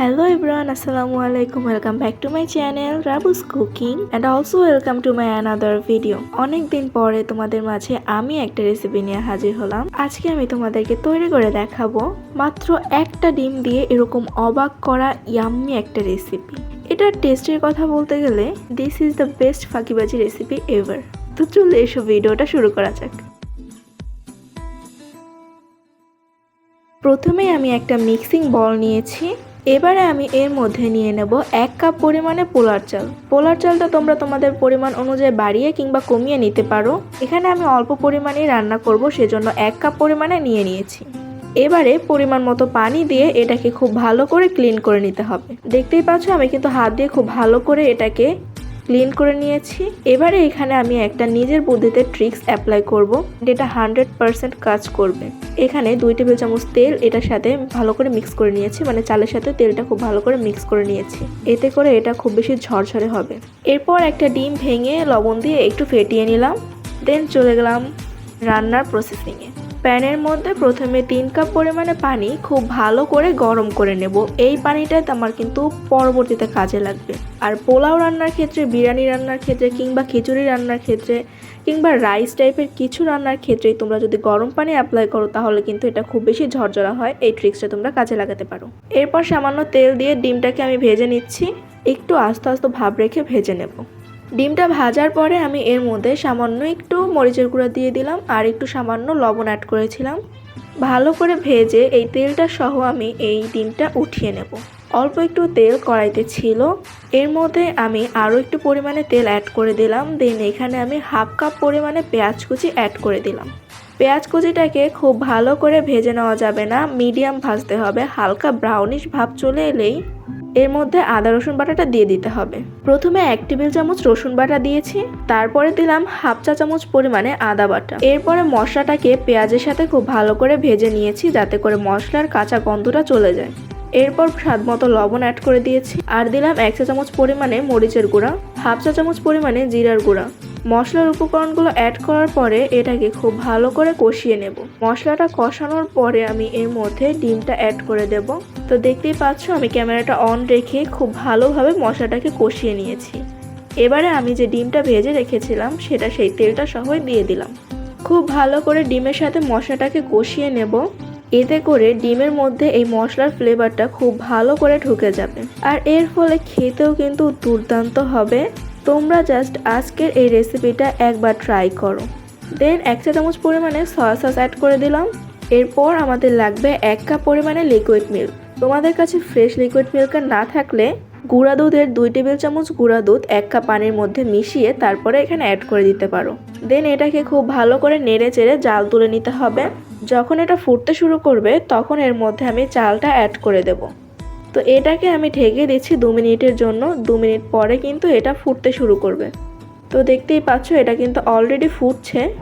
Hello everyone, Assalamu alaikum. Welcome back to my channel Rabu's Cooking and also welcome to my another video. অনেক দিন পরে তোমাদের মাঝে আমি একটা রেসিপি নিয়ে হাজির হলাম। আজকে আমি তোমাদেরকে তৈরি করে দেখাবো মাত্র একটা ডিম দিয়ে এরকম অবাক করা ইয়াম্মি একটা রেসিপি এটার টেস্টের কথা বলতে গেলে দিস ইজ দ্য বেস্ট ফাঁকিবাজি রেসিপি এভার তো চলো এসব ভিডিওটা শুরু করা যাক। প্রথমে আমি একটা মিক্সিং বল নিয়েছি। এবারে আমি এর মধ্যে নিয়ে নেব এক কাপ পরিমাণে পোলার চাল। পোলার চালটা তোমরা তোমাদের পরিমাণ অনুযায়ী বাড়িয়ে কিংবা কমিয়ে নিতে পারো। এখানে আমি অল্প পরিমাণেই রান্না করব, সেজন্য এক কাপ পরিমাণে নিয়ে নিয়েছি। এবারে পরিমাণ মতো পানি দিয়ে এটাকে খুব ভালো করে ক্লিন করে নিতে হবে। দেখতেই পাচ্ছ, আমি কিন্তু হাত দিয়ে খুব ভালো করে এটাকে ক্লিন করে নিয়েছি। এবারে এখানে আমি একটা নিজের বুদ্ধিতে ট্রিক্স অ্যাপ্লাই করব, যেটা হান্ড্রেড পারসেন্ট কাজ করবে। এখানে দুই টেবিল চামচ তেল এটার সাথে ভালো করে মিক্স করে নিয়েছি মানে চালের সাথে তেলটা খুব ভালো করে মিক্স করে নিয়েছি। এতে করে এটা খুব বেশি ঝরঝরে হবে। এরপর একটা ডিম ভেঙে লবণ দিয়ে একটু ফেটিয়ে নিলাম। দেন চলে গেলাম রান্নার প্রসেসিংয়ে প্যানের মধ্যে প্রথমে তিন কাপ পরিমাণে পানি খুব ভালো করে গরম করে নেব। এই পানিটাই আমার কিন্তু পরবর্তীতে কাজে লাগবে। আর পোলাও রান্নার ক্ষেত্রে, বিরিয়ানি রান্নার ক্ষেত্রে কিংবা খিচুড়ি রান্নার ক্ষেত্রে কিংবা রাইস টাইপের কিছু রান্নার ক্ষেত্রেই তোমরা যদি গরম পানি অ্যাপ্লাই করো, তাহলে কিন্তু এটা খুব বেশি ঝরঝরা হয়। এই ট্রিক্সটা তোমরা কাজে লাগাতে পারো। এরপর সামান্য তেল দিয়ে ডিমটাকে আমি ভেজে নিচ্ছি। একটু আস্তে আস্তে ভাব রেখে ভেজে নেব। ডিমটা ভাজার পরে আমি এর মধ্যে সামান্য একটু মরিচের গুঁড়া দিয়ে দিলাম আর একটু সামান্য লবণ অ্যাড করেছিলাম। ভালো করে ভেজে এই তেলটা সহ আমি এই ডিমটা উঠিয়ে নেব। অল্প একটু তেল কড়াইতে ছিল। এর মধ্যে আমি আরও একটু পরিমাণে তেল অ্যাড করে দিলাম। দেন এখানে আমি হাফ কাপ পরিমাণে পেঁয়াজ কুচি অ্যাড করে দিলাম। পেঁয়াজ কুচিটাকে খুব ভালো করে ভেজে নেওয়া যাবে না। মিডিয়াম ভাজতে হবে। হালকা ব্রাউনিশ ভাব চলে এলেই এর মধ্যে আদা, রসুন বাটাটা দিয়ে দিতে হবে। প্রথমে এক টেবিল চামচ রসুন বাটা দিয়েছি, তারপরে দিলাম হাফ চা চামচ পরিমাণে আদা বাটা। এরপরে মশলাটাকে পেঁয়াজের সাথে খুব ভালো করে ভেজে নিয়েছি, যাতে করে মশলার কাঁচা গন্ধটা চলে যায়। এরপর স্বাদ মতো লবণ অ্যাড করে দিয়েছি। আর দিলাম এক চা চামচ পরিমাণে মরিচের গুঁড়া, হাফ চা চামচ পরিমাণে জিরার গুঁড়া। মশলার উপকরণগুলো অ্যাড করার পরে এটাকে খুব ভালো করে কষিয়ে নেব। মশলাটা কষানোর পরে আমি এর মধ্যে ডিমটা অ্যাড করে দেব। তো দেখতেই পাচ্ছ, আমি ক্যামেরাটা অন রেখে খুব ভালোভাবে মশলাটাকে কষিয়ে নিয়েছি। এবারে আমি যে ডিমটা ভেজে রেখেছিলাম, সেটা সেই তেলটা সহই দিয়ে দিলাম। খুব ভালো করে ডিমের সাথে মশলাটাকে কষিয়ে নেব। এতে করে ডিমের মধ্যে এই মশলার ফ্লেভারটা খুব ভালো করে ঢুকে যাবে। আর এর ফলে খেতেও কিন্তু দুর্দান্ত হবে। তোমরা জাস্ট আজকের এই রেসিপিটা একবার ট্রাই করো। দেন এক চা চামচ পরিমাণে সয়া সস অ্যাড করে দিলাম। এরপর আমাদের লাগবে এক কাপ পরিমাণে লিকুইড মিল্ক তোমাদের কাছে ফ্রেশ লিকুইড মিল্ক না থাকলে গুঁড়া দুধের দুই টেবিল চামচ গুঁড়া দুধ এক কাপ পানির মধ্যে মিশিয়ে তারপরে এখানে অ্যাড করে দিতে পারো। দেন এটাকে খুব ভালো করে নেড়ে চেড়ে জাল তুলে নিতে হবে। যখন এটা ফুটতে শুরু করবে, তখন এর মধ্যে আমি চালটা অ্যাড করে দেব। তো এটাকে আমি ঢেকে দিচ্ছি দু মিনিটের জন্য, দু মিনিট পরে কিন্তু এটা ফুটতে শুরু করবে। তো দেখতেই পাচ্ছ, এটা কিন্তু অলরেডি ফুটছে।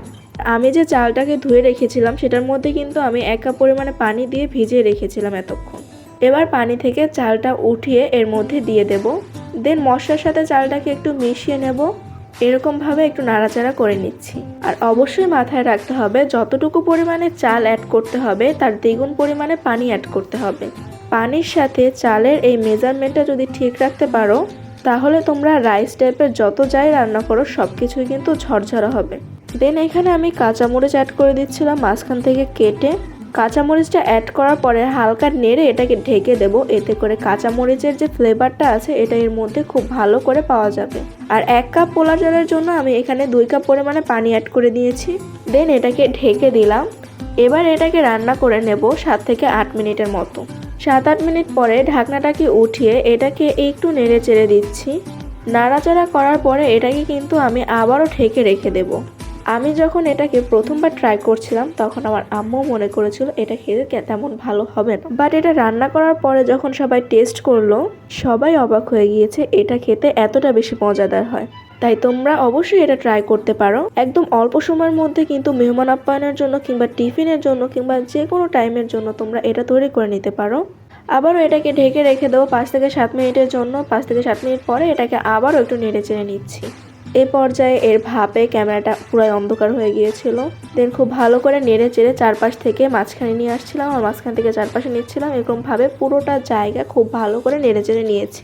আমি যে চালটাকে ধুয়ে রেখেছিলাম, সেটার মধ্যে কিন্তু আমি এক কাপ পরিমাণে পানি দিয়ে ভিজিয়ে রেখেছিলাম এতক্ষণ। এবার পানি থেকে চালটা উঠিয়ে এর মধ্যে দিয়ে দেব। দেন মশলার সাথে চালটাকে একটু মিশিয়ে নেব। এরকমভাবে একটু নাড়াচাড়া করে নিচ্ছি। আর অবশ্যই মাথায় রাখতে হবে, যতটুকু পরিমাণে চাল অ্যাড করতে হবে, তার দ্বিগুণ পরিমাণে পানি অ্যাড করতে হবে। পানির সাথে চালের এই মেজারমেন্টটা যদি ঠিক রাখতে পারো, তাহলে তোমরা রাইস টাইপের যত যাই রান্না করো সব কিছুই কিন্তু ঝরঝরা হবে। দেন এখানে আমি কাঁচামরিচ অ্যাড করে দিচ্ছিলাম, মাঝখান থেকে কেটে কাঁচামরিচটা অ্যাড করার পরে হালকা নেড়ে এটাকে ঢেকে দেব। এতে করে কাঁচামরিচের যে ফ্লেভারটা আছে, এটা এর মধ্যে খুব ভালো করে পাওয়া যাবে। আর এক কাপ পোলা জলের জন্য আমি এখানে দুই কাপ পরিমাণে পানি অ্যাড করে দিয়েছি। দেন এটাকে ঢেকে দিলাম। এবার এটাকে রান্না করে নেব সাত থেকে আট মিনিটের মতো। সাত আট মিনিট পরে ঢাকনাটাকে উঠিয়ে এটাকে একটু নেড়ে চেড়ে দিচ্ছি। নাড়াচাড়া করার পরে এটাকে কিন্তু আমি আবারও ঢেকে রেখে দেব। আমি যখন এটাকে প্রথমবার ট্রাই করছিলাম, তখন আমার আম্মু মনে করেছিল এটা খেতে তেমন ভালো হবে না। বাট এটা রান্না করার পরে যখন সবাই টেস্ট করল, সবাই অবাক হয়ে গিয়েছে এটা খেতে এতটা বেশি মজাদার হয়। তাই তোমরা অবশ্যই এটা ট্রাই করতে পারো। একদম অল্প সময়ের মধ্যে কিন্তু মেহমান আপ্যায়নের জন্য কিংবা টিফিনের জন্য কিংবা যে কোনো টাইমের জন্য তোমরা এটা তৈরি করে নিতে পারো। আবারও এটাকে ঢেকে রেখে দেবো পাঁচ থেকে সাত মিনিটের জন্য। পাঁচ থেকে সাত মিনিট পরে এটাকে আবারও একটু নেড়ে চেড়ে নিচ্ছি। এ পর্যায়ে এর ভাপে ক্যামেরাটা পুরাই অন্ধকার হয়ে গিয়েছিল। দেন খুব ভালো করে নেড়ে চেড়ে চারপাশ থেকে মাঝখানে নিয়ে আসছিলাম। আর মাঝখান থেকে চারপাশে নিচ্ছিলাম। এরকমভাবে পুরোটা জায়গা খুব ভালো করে নেড়ে চেড়ে নিয়েছি।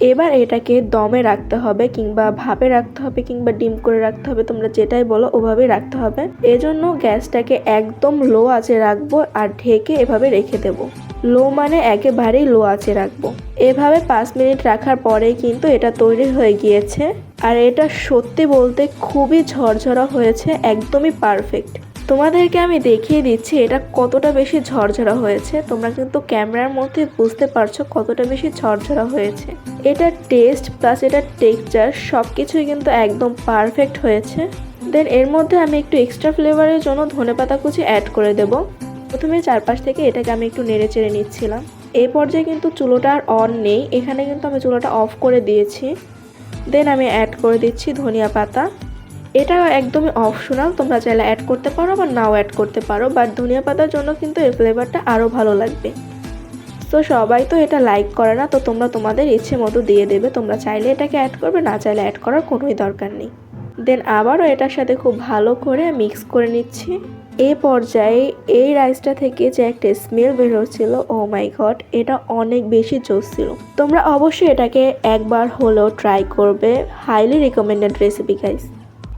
এবার এটাকে দমে রাখতে হবে কিংবা ভাপে রাখতে হবে কিংবা ডিম করে রাখতে হবে। তোমরা যেটাই বলো ওভাবেই রাখতে হবে। এজন্য গ্যাসটাকে একদম লো আঁচে রাখব আর ঢেকে এভাবে রেখে দেবো। লো মানে একেবারেই লো আঁচে রাখব। এভাবে পাঁচ মিনিট রাখার পরে কিন্তু এটা তৈরি হয়ে গিয়েছে। আর এটা সত্যি বলতে খুবই ঝরঝরা হয়েছে, একদমই পারফেক্ট তোমাদেরকে আমি দেখিয়ে দিচ্ছি এটা কতটা বেশি ঝরঝরা হয়েছে। তোমরা কিন্তু ক্যামেরার মধ্যে বুঝতে পারছ কতটা বেশি ঝরঝরা হয়েছে। এটা টেস্ট প্লাস এটা টেক্সচার সব কিছুই কিন্তু একদম পারফেক্ট হয়েছে। দেন এর মধ্যে আমি একটু এক্সট্রা ফ্লেভারের জন্য ধনেপাতা কুচি অ্যাড করে দেব। প্রথমে চারপাশ থেকে এটাকে আমি একটু নেড়ে চেড়ে নিচ্ছিলাম। এই পর্যায়ে কিন্তু চুলোটা আর অন নেই, এখানে কিন্তু আমি চুলোটা অফ করে দিয়েছি। দেন আমি অ্যাড করে দিচ্ছি ধনিয়া পাতা। এটা একদমই অপশনাল তোমরা চাইলে অ্যাড করতে পারো বা নাও অ্যাড করতে পারো বাট ধনিয়া পাতার জন্য কিন্তু এর ফ্লেভারটা আরও ভালো লাগবে। তো সবাই তো এটা লাইক করে না, তো তোমরা তোমাদের ইচ্ছে মতো দিয়ে দেবে, তোমরা চাইলে এটাকে অ্যাড করবে, না চাইলে অ্যাড করার কোনোই দরকার নেই। দেন আবারও এটার সাথে খুব ভালো করে মিক্স করে নিচ্ছি। এই পর্যায়ে এই রাইসটা থেকে যে একটা স্মেল বের ও মাই গড, এটা অনেক বেশি জোস ছিল। তোমরা অবশ্যই এটাকে একবার হলেও ট্রাই করবে। Highly recommended recipe, guys.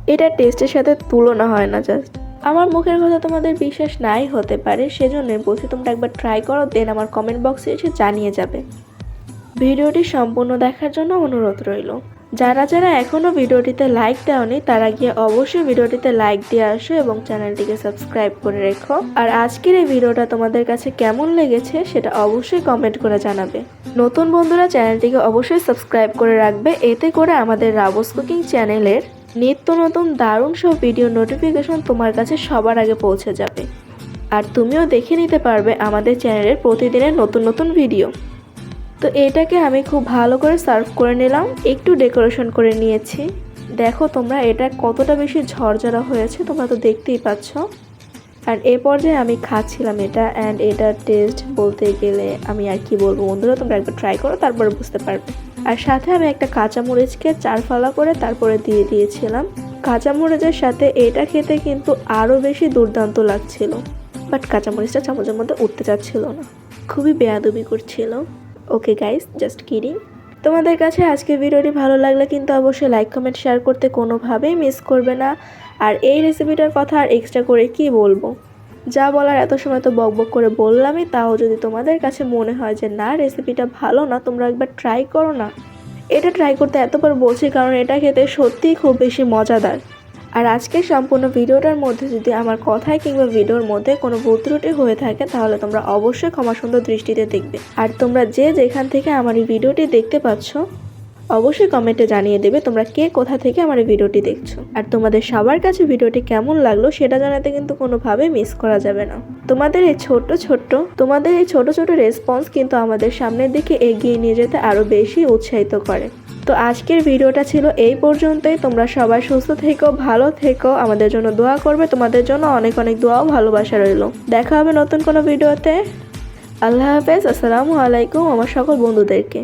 এটা টেস্টের সাথে তুলনা হয় না জাস্ট। আমার মুখের কথা তোমাদের বিশ্বাস নাই হতে পারে সেজন্যই বলছি তোমরা একবার ট্রাই করো, দেন আমার কমেন্ট বক্সে এসে জানিয়ে যাবে। ভিডিওটি সম্পূর্ণ দেখার জন্য অনুরোধ রইল। যারা যারা এখনও ভিডিওটিতে লাইক দেওনি, তারা গিয়ে অবশ্যই ভিডিওটিতে লাইক দিয়ে আসো এবং চ্যানেলটিকে সাবস্ক্রাইব করে রেখো। আর আজকের এই ভিডিওটা তোমাদের কাছে কেমন লেগেছে, সেটা অবশ্যই কমেন্ট করে জানাবে। নতুন বন্ধুরা, চ্যানেলটিকে অবশ্যই সাবস্ক্রাইব করে রাখবে। এতে করে আমাদের রাবস কুকিং চ্যানেলের নিত্য নতুন দারুণ সব ভিডিও নোটিফিকেশন তোমার কাছে সবার আগে পৌঁছে যাবে। আর তুমিও দেখে নিতে পারবে আমাদের চ্যানেলের প্রতিদিনের নতুন নতুন ভিডিও তো এটাকে আমি খুব ভালো করে সার্ভ করে নিলাম। একটু ডেকোরেশন করে নিয়েছি। দেখো তোমরা, এটা কতটা বেশি ঝরঝরা হয়েছে, তোমরা তো দেখতেই পাচ্ছ। আর এ পর্যায়ে আমি খাচ্ছিলাম এটা অ্যান্ড এটার টেস্ট বলতে গেলে আমি আর কি বলব বন্ধুরা, তোমরা একবার ট্রাই করো, তারপরে বুঝতে পারবে। আর সাথে আমি একটা কাঁচামরিচকে চার ফালা করে তারপরে দিয়ে দিয়েছিলাম। কাঁচামরিচের সাথে এটা খেতে কিন্তু আরও বেশি দুর্দান্ত লাগছিল। বাট কাঁচামরিচটা চামচের মধ্যে উঠতে চাচ্ছিল না। খুবই বেয়াদবি করছিল। ওকে গাইস জাস্ট কিডিং তোমাদের কাছে আজকে ভিডিওটি ভালো লাগলে কিন্তু অবশ্যই লাইক কমেন্ট শেয়ার করতে কোনোভাবেই মিস করবে না। আর এই রেসিপিটার কথা আর এক্সট্রা করে কি বলব? যা বলার এত সময় তো বকবক করে বললামই, তাও যদি তোমাদের কাছে মনে হয় যে না রেসিপিটা ভালো না, তোমরা একবার ট্রাই করো না। এটা ট্রাই করতে এতবার বলছি কারণ এটা খেতে সত্যিই খুব বেশি মজাদার। আর আজকের সম্পূর্ণ ভিডিওটার মধ্যে যদি আমার কথায় কিংবা ভিডিওর মধ্যে কোনো ভুল ত্রুটি হয়ে থাকে, তাহলে তোমরা অবশ্যই ক্ষমা সুন্দর দৃষ্টিতে দেখবে। আর তোমরা যে যেখান থেকে আমার এই ভিডিওটি দেখতে পাচ্ছ, অবশ্যই কমেন্টে জানিয়ে দেবে তোমরা কে কোথা থেকে আমার এই ভিডিওটি দেখছ। আর তোমাদের সবার কাছে ভিডিওটি কেমন লাগল, সেটা জানাতে কিন্তু কোনোভাবে মিস করা যাবে না। তোমাদের এই ছোট্ট ছোট্ট, তোমাদের এই ছোট ছোট রেসপন্স কিন্তু আমাদের সামনের দিকে এগিয়ে নিয়ে যেতে আরও বেশি উৎসাহিত করে। তো আজকের ভিডিওটা ছিল এই পর্যন্তই। তোমরা সবাই সুস্থ থেকো, ভালো থেকো। আমাদের জন্য দোয়া করবে। তোমাদের জন্য অনেক অনেক দোয়াও ভালোবাসা রইল। দেখা হবে নতুন কোনো ভিডিওতে। আল্লাহ হাফেজ। আসসালামু আলাইকুম আমার সকল বন্ধুদেরকে।